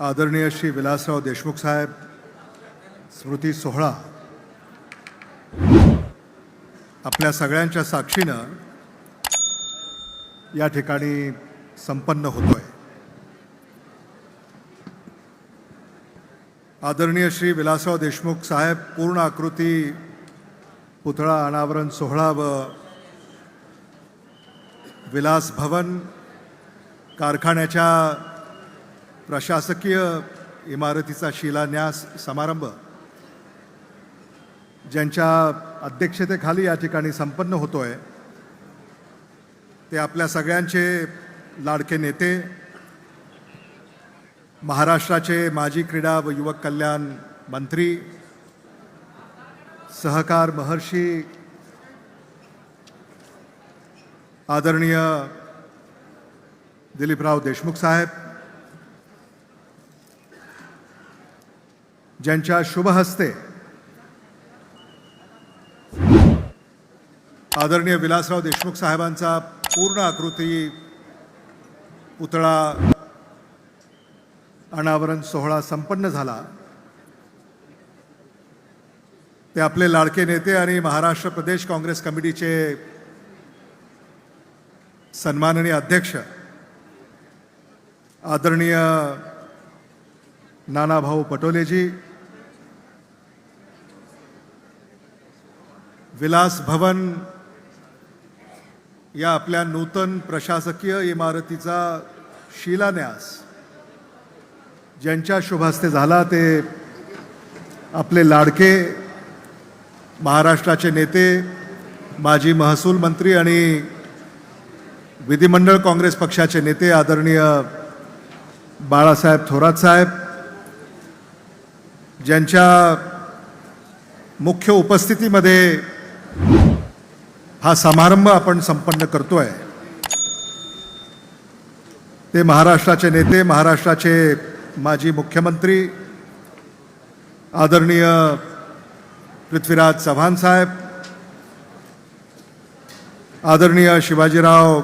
आदरणीय श्री विलासराव देशमुख साहेब स्मृती सोहळा. आपल्या सगळ्यांच्या साक्षीनं या ठिकाणी संपन्न होतोय. आदरणीय श्री विलासराव देशमुख साहेब पूर्ण आकृती पुतळा अनावरण सोहळा व विलास भवन कारखान्याच्या प्रशासकीय इमारतीचा शिलान्यास समारंभ. ज्यांच्या अध्यक्षतेखाली या ठिकाणी संपन्न होतोय ते आपल्या सगळ्यांचे लाडके नेते महाराष्ट्राचे माजी क्रीडा व युवक कल्याण मंत्री सहकार महर्षी आदरणीय दिलीपराव देशमुख साहेब ज्यांच्या शुभ हस्ते आदरणीय विलासराव देशमुख साहेबांचा पूर्ण आकृती पुतळा अनावरण सोहळा संपन्न झाला. ते आपले लाडके नेते आणि महाराष्ट्र प्रदेश काँग्रेस कमिटीचे सन्माननीय अध्यक्ष आदरणीय नानाभाऊ पटोलेजी विलास भवन या आपल्या नूतन प्रशासकीय इमारतीचा शिलान्यास ज्यांच्या शुभास्ते झाला ते आपले लाडके महाराष्ट्राचे नेते माजी महसूल मंत्री आणि विधिमंडळ काँग्रेस पक्षाचे नेते आदरणीय बाळासाहेब थोरात साहेब ज्यांच्या मुख्य उपस्थितीमध्ये हा समारंभ आपण संपन्न करतोय. ते महाराष्ट्राचे नेते महाराष्ट्राचे माजी मुख्यमंत्री आदरणीय पृथ्वीराज चव्हाण साहेब आदरणीय शिवाजीराव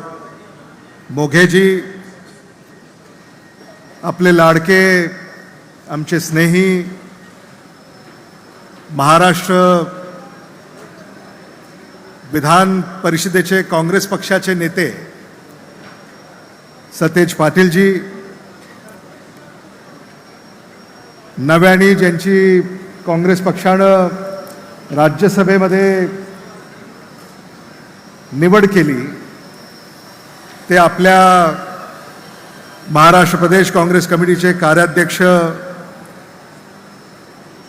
मोघेजी आपले लाडके आमचे स्नेही महाराष्ट्र विधान परिषदेचे काँग्रेस पक्षाचे नेते सतेज पाटीलजी नव्याने ज्यांची काँग्रेस पक्षानं राज्यसभेमध्ये निवड केली ते आपल्या महाराष्ट्र प्रदेश काँग्रेस कमिटीचे कार्याध्यक्ष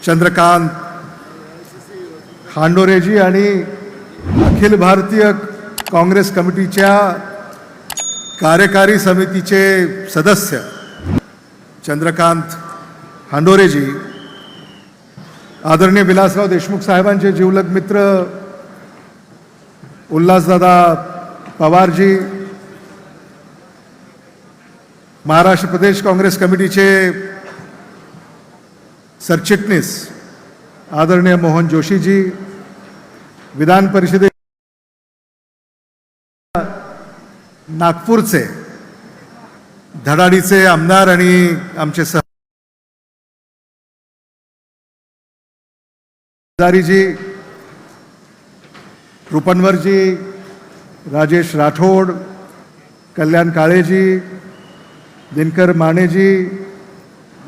चंद्रकांत हांडोरेजी आणि अखिल भारतीय काँग्रेस कमिटीच्या कार्यकारी समितीचे सदस्य चंद्रकांत हांडोरेजी आदरणीय विलासराव देशमुख साहेबांचे जिवलग मित्र उल्हासदादा पवारजी महाराष्ट्र प्रदेश काँग्रेस कमिटीचे सरचिटणीस आदरणीय मोहन जोशीजी विधान परिषदे नागपूरचे धडाडीचे आमदार आणि आमचे सह रुपनवरजी राजेश राठोड कल्याण काळेजी दिनकर मानेजी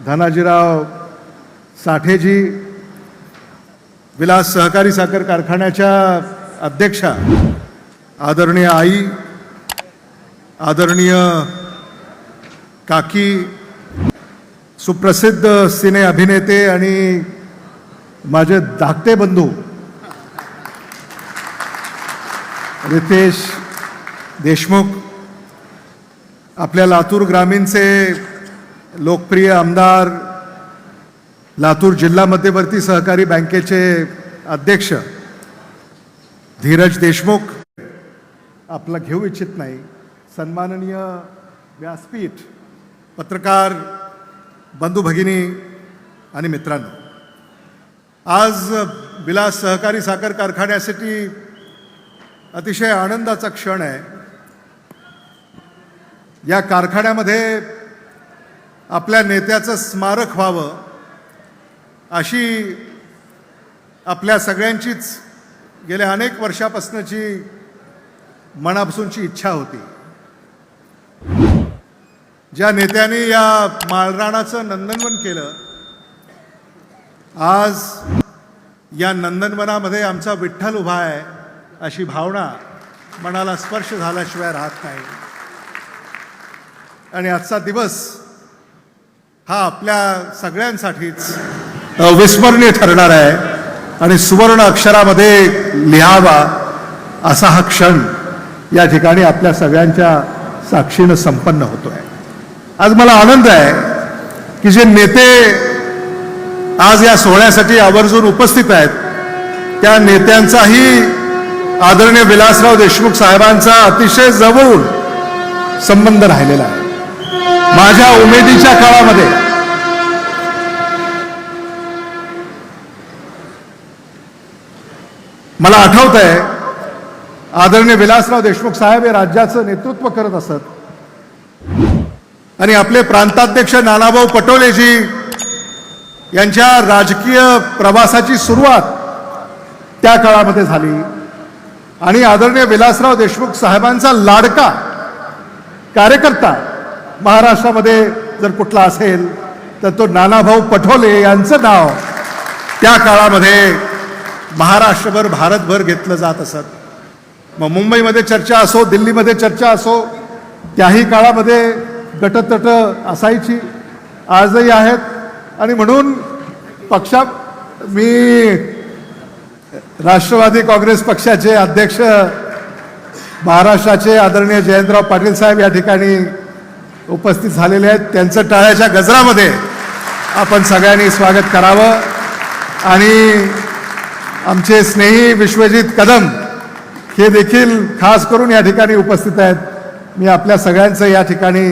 धनाजीराव साठेजी विलास सहकारी साखर कारखान्याच्या अध्यक्षा आदरणीय आई आदरणीय काकी सुप्रसिद्ध सिने अभिनेते आणि माझे धाकटे बंधू रितेश देशमुख आपल्या लातूर ग्रामीणचे लोकप्रिय आमदार लातूर जिल्हा मध्यवर्ती सहकारी बँकेचे अध्यक्ष धीरज देशमुख आपला घेऊ इच्छित नाही. सन्माननीय व्यासपीठ पत्रकार बंधू भगिनी आणि मित्रांनो आज विलास सहकारी साखर कारखान्यासाठी अतिशय आनंदाचा क्षण आहे. या कारखान्यामध्ये आपल्या नेत्याचं स्मारक व्हावं अशी आपल्या सगळ्यांचीच गेल्या अनेक वर्षापासूनची मनापासूनची इच्छा होती. ज्या नेत्यांनी या माळराणाचं नंदनवन केलं आज या नंदनवनामध्ये आमचा विठ्ठल उभा आहे अशी भावना मनाला स्पर्श झाल्याशिवाय राहत नाही. आणि आजचा दिवस हा आपल्या सगळ्यांसाठीच अविस्मरणीय ठरणार आहे. आणि सुवर्ण अक्षरामध्ये लिहावा असा हा क्षण या ठिकाणी आपल्या सगळ्यांच्या साक्षीनं संपन्न होतो आहे आज मला आनंद आहे की जे नेते आज या सोहळ्यासाठी आवर्जून उपस्थित आहेत त्या नेत्यांचाही आदरणीय विलासराव देशमुख साहेबांचा अतिशय जवळून संबंध राहिलेला आहे. माझ्या उमेदीच्या काळामध्ये मला आठवत आहे आदरणीय विलासराव देशमुख साहेब हे राज्याचं नेतृत्व करत असत. आणि आपले प्रांताध्यक्ष नानाभाऊ पटोलेजी यांच्या राजकीय प्रवासाची सुरुवात त्या काळामध्ये झाली. आणि आदरणीय विलासराव देशमुख साहेबांचा लाडका कार्यकर्ता महाराष्ट्रामध्ये जर कुठला असेल तर तो नानाभाऊ पटोले यांचं नाव त्या काळामध्ये महाराष्ट्रभर भारतभर घेतलं जात असत. मग मुंबईमध्ये चर्चा असो दिल्लीमध्ये चर्चा असो त्याही काळामध्ये गटतट असायची. आजही आहेत. आणि म्हणून पक्षा मी राष्ट्रवादी काँग्रेस पक्षाचे अध्यक्ष महाराष्ट्राचे आदरणीय जयंतराव पाटील साहेब या ठिकाणी उपस्थित झालेले आहेत. त्यांचं टाळ्याच्या गजरामध्ये आपण सगळ्यांनी स्वागत करावं. आणि आमचे स्नेही विश्वजित कदम हे देखील खास करून या ठिकाणी उपस्थित आहेत. मी आपल्या सगळ्यांचं या ठिकाणी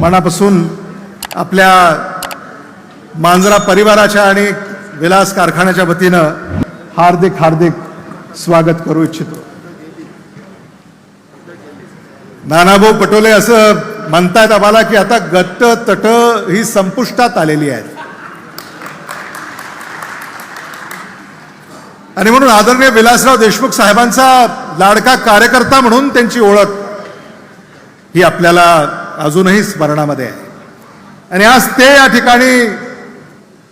मनापासून आपल्या मांजरा परिवाराच्या आणि विलास कारखान्याच्या वतीनं हार्दिक हार्दिक स्वागत करू इच्छितो. नानाभाऊ पटोले असं म्हणतायत आम्हाला की आता गट तट ही संपुष्टात आलेली आहेत. आणि म्हणून आदरणीय विलासराव देशमुख साहेबांचा लाडका कार्यकर्ता म्हणून त्यांची ओळख ही आपल्याला अजूनही स्मरणामध्ये आहे. आणि आज ते या ठिकाणी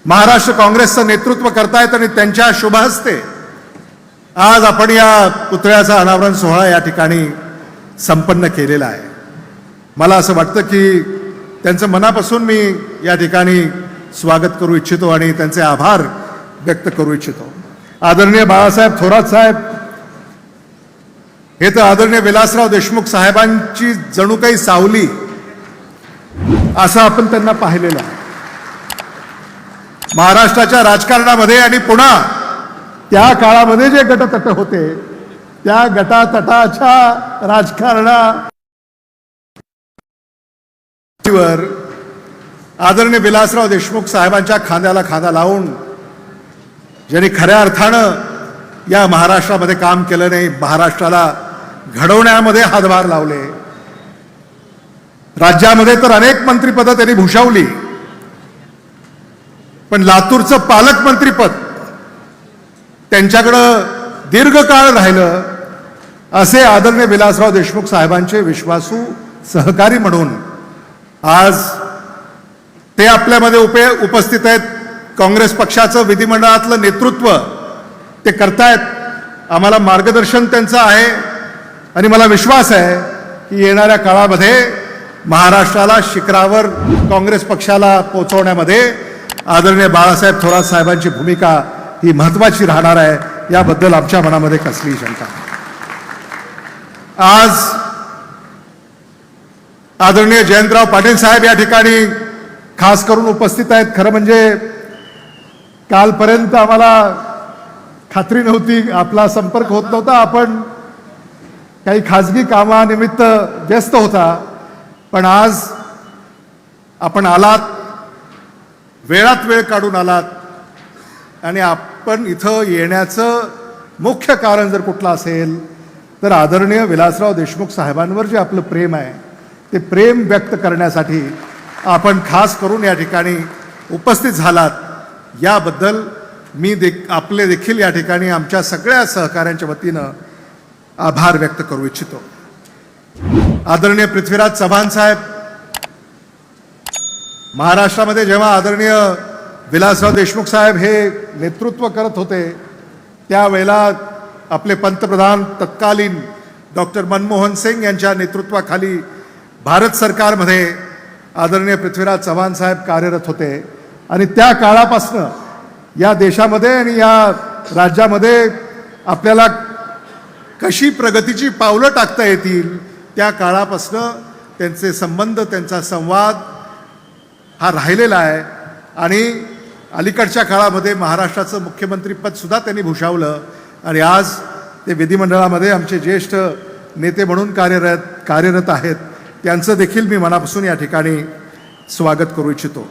महाराष्ट्र काँग्रेसचं नेतृत्व करतायत आणि त्यांच्या शुभ हस्ते आज आपण या पुतळ्याचा अनावरण सोहळा या ठिकाणी संपन्न केलेला आहे. मला असं वाटतं की त्यांचं मनापासून मी या ठिकाणी स्वागत करू इच्छितो आणि त्यांचे आभार व्यक्त करू इच्छितो. आदरणीय बाळासाहेब थोरात साहेब हे तर आदरणीय विलासराव देशमुख साहेबांची जणू काही सावली असं आपण त्यांना पाहिलेलं महाराष्ट्राच्या राजकारणामध्ये आणि पुन्हा त्या काळामध्ये जे गटतट होते त्या गटातटाच्या राजकारणावर आदरणीय विलासराव देशमुख साहेबांच्या खांद्याला खांदा लावून ज्यांनी खऱ्या अर्थानं या महाराष्ट्रामध्ये काम केलं नाही महाराष्ट्राला घडवण्यामध्ये हातभार लावले. राज्यामध्ये तर अनेक मंत्रिपदं त्यांनी भूषवली. पण लातूरचं पालकमंत्रीपद त्यांच्याकडं दीर्घकाळ राहिलं. असे आदरणीय विलासराव देशमुख साहेबांचे विश्वासू सहकारी म्हणून आज ते आपल्यामध्ये उपे उपस्थित आहेत. काँग्रेस पक्षाचं विधिमंडळातलं नेतृत्व ते करतायत. आम्हाला मार्गदर्शन त्यांचं आहे. आणि मला विश्वास आहे की येणाऱ्या काळामध्ये महाराष्ट्राला शिखरावर काँग्रेस पक्षाला पोचवण्यामध्ये आदरणीय बाळासाहेब थोरात साहेबांची भूमिका ही महत्त्वाची राहणार आहे. याबद्दल आमच्या मनामध्ये कसलीही शंका आज आदरणीय जयंतराव पाटील साहेब या ठिकाणी खास करून उपस्थित आहेत. खरं म्हणजे कालपर्यंत आम्हाला खात्री नव्हती आपला संपर्क होत नव्हता. आपण काही खाजगी कामानिमित्त व्यस्त होता पण आज आपण आलात वेळात वेळ काढून आलात आणि आपण इथं येण्याचं मुख्य कारण जर कुठलं असेल तर आदरणीय विलासराव देशमुख साहेबांवर जे आपलं प्रेम आहे ते प्रेम व्यक्त करण्यासाठी आपण खास करून या ठिकाणी उपस्थित झालात. याबद्दल मी दे आपले देखील या ठिकाणी आमच्या सगळ्या सहकाऱ्यांच्या वतीनं आभार व्यक्त करू इच्छितो. आदरणीय पृथ्वीराज चव्हाण साहेब महाराष्ट्रामध्ये जेव्हा आदरणीय विलासराव देशमुख साहेब हे नेतृत्व करत होते त्यावेळेला आपले पंतप्रधान तत्कालीन डॉक्टर मनमोहन सिंग यांच्या नेतृत्वाखाली भारत सरकारमध्ये आदरणीय पृथ्वीराज चव्हाण साहेब कार्यरत होते. आणि त्या काळापासनं या देशामध्ये आणि या राज्यामध्ये आपल्याला कशी प्रगतीची पावलं टाकता येतील त्या काळापासनं त्यांचे संबंध त्यांचा संवाद हा राहिलेला आहे. आणि अलीकडच्या काळामध्ये महाराष्ट्राचं मुख्यमंत्रीपदसुद्धा त्यांनी भूषावलं आणि आज ते विधिमंडळामध्ये आमचे ज्येष्ठ नेते म्हणून कार्यरत कार्यरत आहेत त्यांचं देखील मी मनापासून या ठिकाणी स्वागत करू इच्छितो.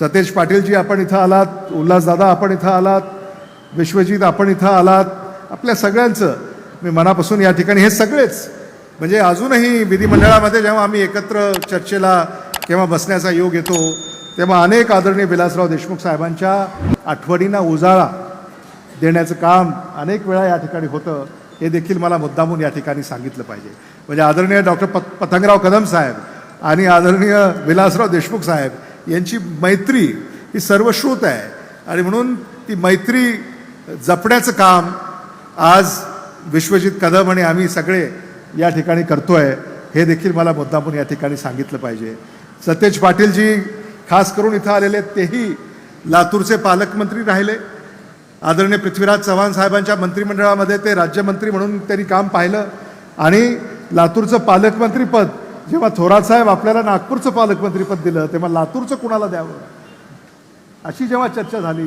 सतेज पाटीलजी आपण इथं आलात. उल्हासदादा आपण इथं आलात. विश्वजित आपण इथं आलात. आपल्या सगळ्यांचं मी मनापासून या ठिकाणी हे सगळेच म्हणजे अजूनही विधिमंडळामध्ये जेव्हा आम्ही एकत्र चर्चेला किंवा बसण्याचा योग येतो तेव्हा अनेक आदरणीय विलासराव देशमुख साहेबांच्या आठवणींना उजाळा देण्याचं काम अनेक वेळा या ठिकाणी होतं. हे देखील मला मुद्दामून या ठिकाणी सांगितलं पाहिजे. म्हणजे आदरणीय डॉक्टर पत पतंगराव कदम साहेब आणि आदरणीय विलासराव देशमुख साहेब यांची मैत्री ही सर्वश्रुत आहे. आणि म्हणून ती मैत्री जपण्याचं काम आज विश्वजित कदम आणि आम्ही सगळे या ठिकाणी करतो आहे हे देखील मला मुद्दामून या ठिकाणी सांगितलं पाहिजे. सतेज पाटीलजी खास करून इथं आलेले तेही लातूरचे पालकमंत्री राहिले. आदरणीय पृथ्वीराज चव्हाण साहेबांच्या मंत्रिमंडळामध्ये ते राज्यमंत्री म्हणून त्यांनी काम पाहिलं. आणि लातूरचं पालकमंत्रीपद जेव्हा थोरात साहेब आपल्याला नागपूरचं पालकमंत्रीपद दिलं तेव्हा लातूरचं कुणाला द्यावं? अशी जेव्हा चर्चा झाली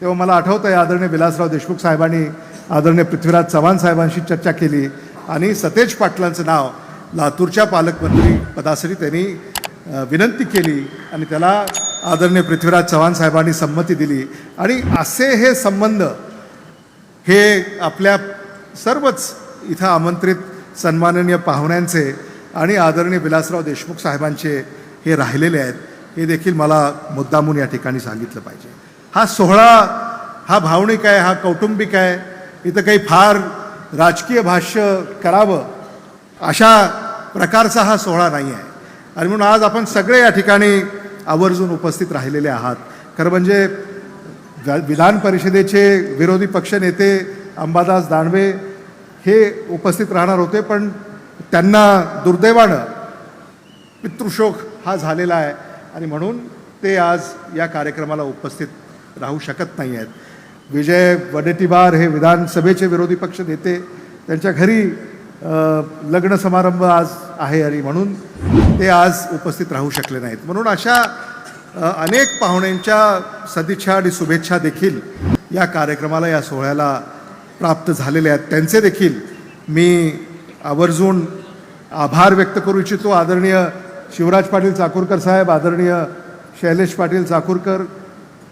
तेव्हा मला आठवतं आहे आदरणीय विलासराव देशमुख साहेबांनी आदरणीय पृथ्वीराज चव्हाण साहेबांशी चर्चा केली आणि सतेज पाटलांचं नाव लातूरच्या पालकमंत्री पदासाठी त्यांनी विनंती केली आणि त्याला आदरणीय पृथ्वीराज चव्हाण साहेबांनी संमती दिली. आणि असे हे संबंध हे आपल्या सर्वच इथं आमंत्रित सन्माननीय पाहुण्यांचे आणि आदरणीय विलासराव देशमुख साहेबांचे हे राहिलेले आहेत हे देखील मला मुद्दामून या ठिकाणी सांगितलं पाहिजे. हा सोहळा हा भावनिक आहे हा कौटुंबिक आहे इथं काही फार राजकीय भाष्य करावं अशा प्रकारचा हा सोहळा नाही आहे. आणि म्हणून आज आपण सगळे या ठिकाणी आवर्जून उपस्थित राहिलेले आहात. खरं म्हणजे विधान परिषदेचे विरोधी पक्षनेते अंबादास दानवे हे उपस्थित राहणार होते पण त्यांना दुर्दैवानं पितृशोक हा झालेला आहे आणि म्हणून ते आज या कार्यक्रमाला उपस्थित राहू शकत नाही आहेत. विजय वडेट्टीवार हे विधानसभेचे विरोधी पक्ष नेते त्यांच्या घरी लग्न समारंभ आज आहे आणि म्हणून ते आज उपस्थित राहू शकले नाहीत. म्हणून अशा अनेक पाहुण्यांच्या सदिच्छा आणि शुभेच्छा देखील या कार्यक्रमाला या सोहळ्याला प्राप्त झालेल्या आहेत. त्यांचे देखील मी आवर्जून आभार व्यक्त करू इच्छितो आदरणीय शिवराज पाटील चाकूरकर साहेब आदरणीय शैलेश पाटील चाकूरकर.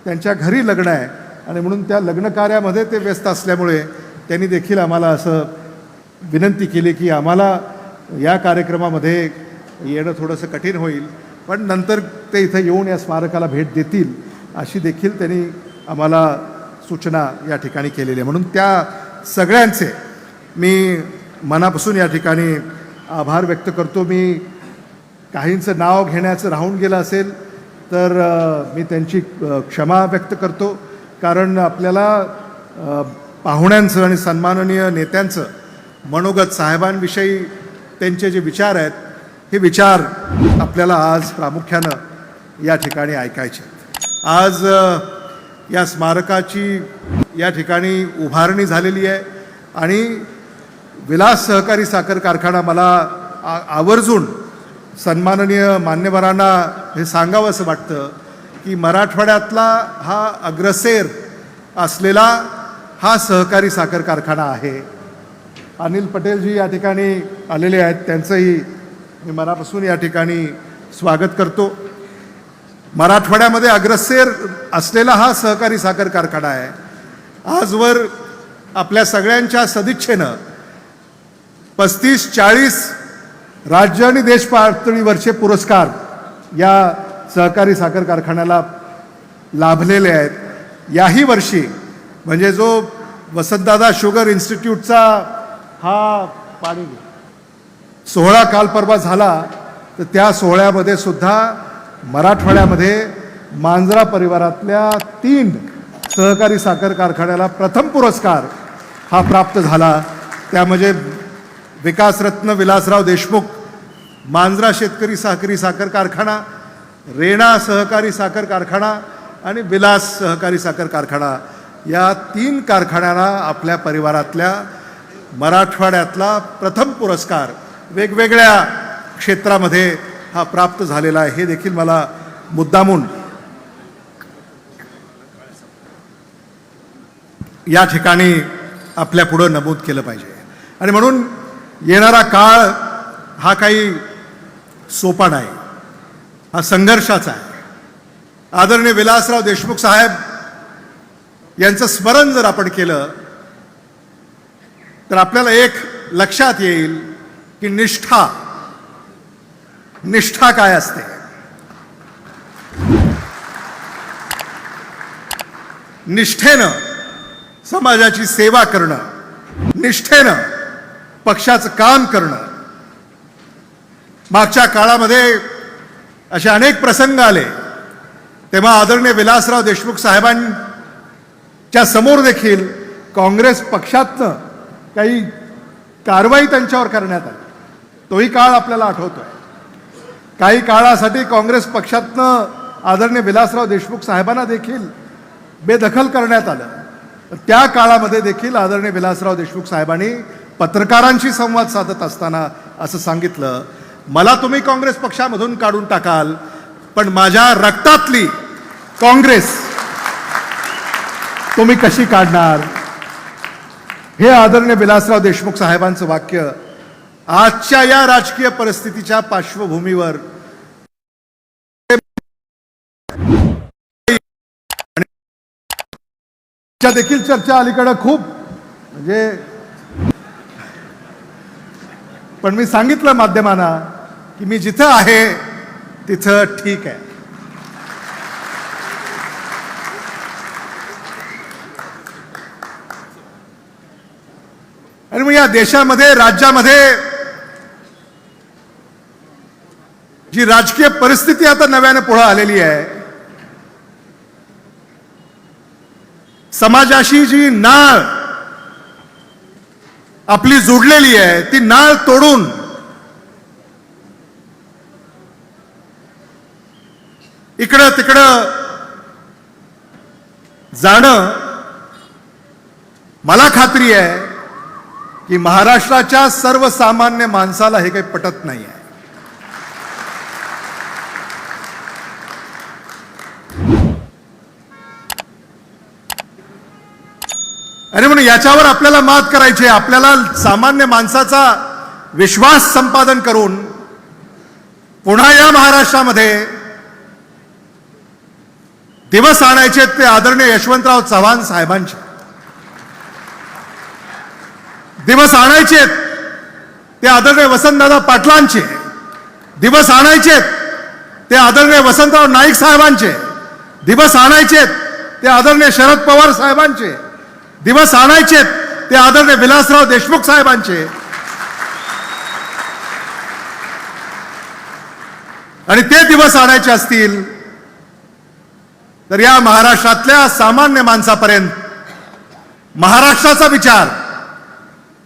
त्यांच्या घरी लग्न आहे आणि म्हणून त्या लग्न कार्यामध्ये ते व्यस्त असल्यामुळे त्यांनी देखील आम्हाला असं विनंती केली की आम्हाला या कार्यक्रमामध्ये येणं थोडंसं कठीण होईल पण नंतर ते इथं येऊन या स्मारकाला भेट देतील अशी देखील त्यांनी आम्हाला सूचना या ठिकाणी केलेली आहे. म्हणून त्या सगळ्यांचे मी मनापासून या ठिकाणी आभार व्यक्त करतो. मी काहींचं नाव घेण्याचं राहून गेलं असेल तर मी त्यांची क्षमा व्यक्त करतो. कारण आपल्याला पाहुण्यांचं आणि सन्माननीय नेत्यांचं मनोगत साहेबांविषयी त्यांचे जे विचार आहेत हे विचार आपल्याला आज प्रामुख्यानं या ठिकाणी ऐकायचे आज या स्मारकाची या ठिकाणी उभारणी झालेली आहे आणि विलास सहकारी साखर कारखाना मला आ आवर्जून सन्माननीय मान्यवरांना हे सांगावं असं वाटतं की मराठवाड्यातला हा अग्रसेर असलेला हा सहकारी साखर कारखाना आहे. अनिल पटेलजी या ठिकाणी आलेले आहेत. त्यांचंही मी मनापासून या ठिकाणी स्वागत करतो. मराठवाड्यामध्ये अग्रसेर असलेला हा सहकारी साखर कारखाना आहे. आजवर आपल्या सगळ्यांच्या सदिच्छेनं पस्तीस चाळीस राज्य आणि देश पातळीवरचे पुरस्कार या सहकारी साखर कारखान्याला लाभलेले आहेत. याही वर्षी म्हणजे जो वसंतदादा शुगर इन्स्टिट्यूटचा हा पाणी सोहळा काल परवा झाला तर त्या सोहळ्यामध्ये सुद्धा मराठवाड्यामध्ये मांजरा परिवारातल्या तीन सहकारी साखर कारखान्याला प्रथम पुरस्कार हा प्राप्त झाला. त्या म्हणजे विकासरत्न विलासराव देशमुख मांजरा शेतकरी साखरी साखर कारखाना रेणा सहकारी साखर कारखाना आणि विलास सहकारी साखर कारखाना या तीन कारखान्यांना आपल्या परिवारातल्या मराठवाड्यातला प्रथम पुरस्कार वेगवेगळ्या क्षेत्रामध्ये हा प्राप्त झालेला आहे. हे देखील मला मुद्दामून या ठिकाणी आपल्या पुढं नमूद केलं पाहिजे. आणि म्हणून येणारा काळ हा काही सोपा नाही. हा संघर्षाचा आहे. आदरणीय विलासराव देशमुख साहेब यांचं स्मरण जर आपण केलं तर आपल्याला एक लक्षात येईल की निष्ठा निष्ठा काय असते? निष्ठेनं समाजाची सेवा करणं निष्ठेनं पक्षाचं काम करणं. मागच्या काळामध्ये असे अनेक प्रसंग आले. तेव्हा आदरणीय विलासराव देशमुख साहेबांच्या समोर देखील काँग्रेस पक्षातनं काही कारवाई त्यांच्यावर करण्यात आली. तोही काळ आपल्याला आठवतोय. काही काळासाठी काँग्रेस पक्षातनं आदरणीय विलासराव देशमुख साहेबांना देखील बेदखल करण्यात आलं. त्या काळामध्ये देखील आदरणीय विलासराव देशमुख साहेबांनी पत्रकारांशी संवाद साधत असताना असं सांगितलं मला तुम्ही काँग्रेस पक्षामधून काढून टाकाल पण माझ्या रक्तातली काँग्रेस तुम्ही कशी काढणार? हे आदरणीय विलासराव देशमुख साहेबांचं वाक्य आजच्या या राजकीय परिस्थितीच्या पार्श्वभूमीवर. देखील चर्चा अलीकडं खूप म्हणजे पण मी सांगितलं माध्यमांना की मी जिथं आहे तिथं ठीक आहे. आणि मग या देशामध्ये राज्यामध्ये जी राजकीय परिस्थिती आता नव्याने पुढे आलेली आहे समाजाशी जी नाळ आपली जोडलेली आहे ती नाळ तोडून. इकडं तिकडं जाणं मला खात्री आहे की महाराष्ट्राच्या सर्वसामान्य माणसाला हे काही पटत नाही आहे अरे म्हणून याच्यावर आपल्याला मात करायची आपल्याला सामान्य माणसाचा विश्वास संपादन करून पुन्हा या महाराष्ट्रामध्ये दिवस आणायचे ते आदरणीय यशवंतराव चव्हाण साहेबांचे. दिवस आणायचे ते आदरणीय वसंतदादा पाटलांचे. दिवस आणायचे ते आदरणीय वसंतराव नाईक साहेबांचे. दिवस आणायचे ते आदरणीय शरद पवार साहेबांचे. दिवस आणायचे ते आदरणीय विलासराव देशमुख साहेबांचे. आणि ते दिवस आणायचे असतील तर या महाराष्ट्रातल्या सामान्य माणसापर्यंत महाराष्ट्राचा विचार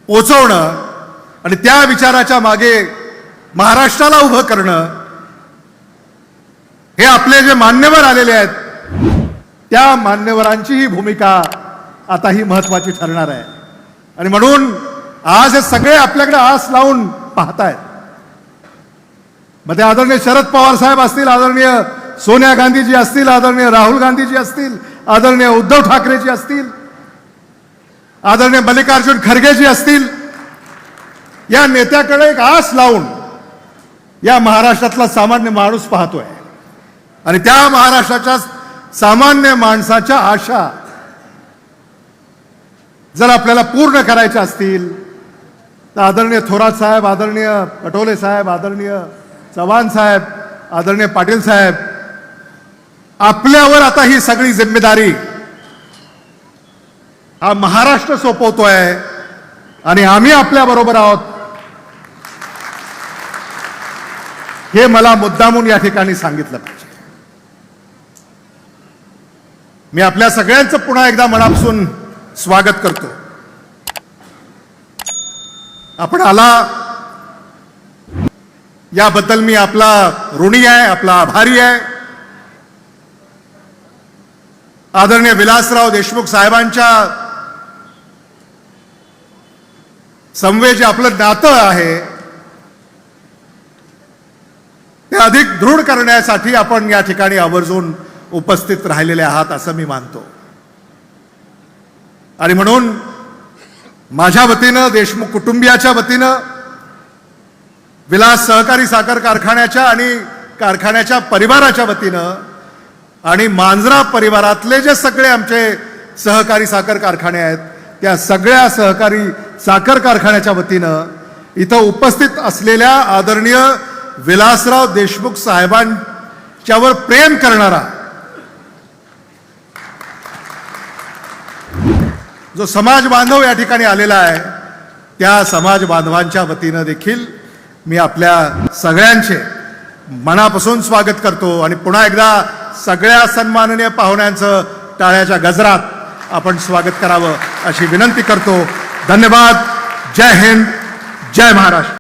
पोचवणं आणि त्या विचाराच्या मागे महाराष्ट्राला उभं करणं हे आपले जे मान्यवर आलेले आहेत त्या मान्यवरांची ही भूमिका आता ही महत्वाची ठरणार आहे. आणि म्हणून आज हे सगळे आपल्याकडे आस लावून पाहतायत. मग ते आदरणीय शरद पवार साहेब असतील आदरणीय सोनिया गांधीजी असतील आदरणीय राहुल गांधीजी असतील आदरणीय उद्धव ठाकरेजी असतील आदरणीय मल्लिकार्जुन खरगेजी असतील या नेत्याकडे एक आस लावून या महाराष्ट्रातला सामान्य माणूस पाहतोय. आणि त्या महाराष्ट्राच्या सामान्य माणसाच्या आशा जर आपल्याला पूर्ण करायच्या असतील तर आदरणीय थोरात साहेब आदरणीय पटोले साहेब आदरणीय चव्हाण साहेब आदरणीय पाटील साहेब आपल्यावर आता ही सगळी जिम्मेदारी हा महाराष्ट्र सोपवतोय आणि आम्ही आपल्या बरोबर आहोत. हे मला मुद्दामून या ठिकाणी सांगितलं पाहिजे. मी आपल्या सगळ्यांचं पुन्हा एकदा मनापासून स्वागत करतो. आपण आला. याबद्दल मी आपला ऋणी आहे आपला आभारी आहे. आदरणीय विलासराव देशमुख साहेबांच्या समवे जे आपलं नातं आहे ते अधिक दृढ करण्यासाठी आपण या ठिकाणी आवर्जून उपस्थित राहिलेले आहात असं मी मानतो. आणि म्हणून माझ्या वतीनं देशमुख कुटुंबियाच्या वतीनं विलास सहकारी साखर कारखान्याच्या आणि कारखान्याच्या परिवाराच्या वतीनं आणि मांजरा परिवारातले जे सगळे आमचे सहकारी साखर कारखाने आहेत त्या सगळ्या सहकारी साखर कारखान्याच्या वतीनं इथं उपस्थित असलेल्या आदरणीय विलासराव देशमुख साहेबांच्यावर प्रेम करणारा जो समाज बांधव या ठिकाणी आलेला आहे त्या समाज बांधवांच्या वतीनं देखील मी आपल्या सगळ्यांचे मनापासून स्वागत करतो आणि पुन्हा एकदा सगळ्या सन्माननीय पाहुण्यांचं टाळ्याच्या गजरात आपण स्वागत करावं अशी विनंती करतो. धन्यवाद. जय हिंद. जय महाराष्ट्र.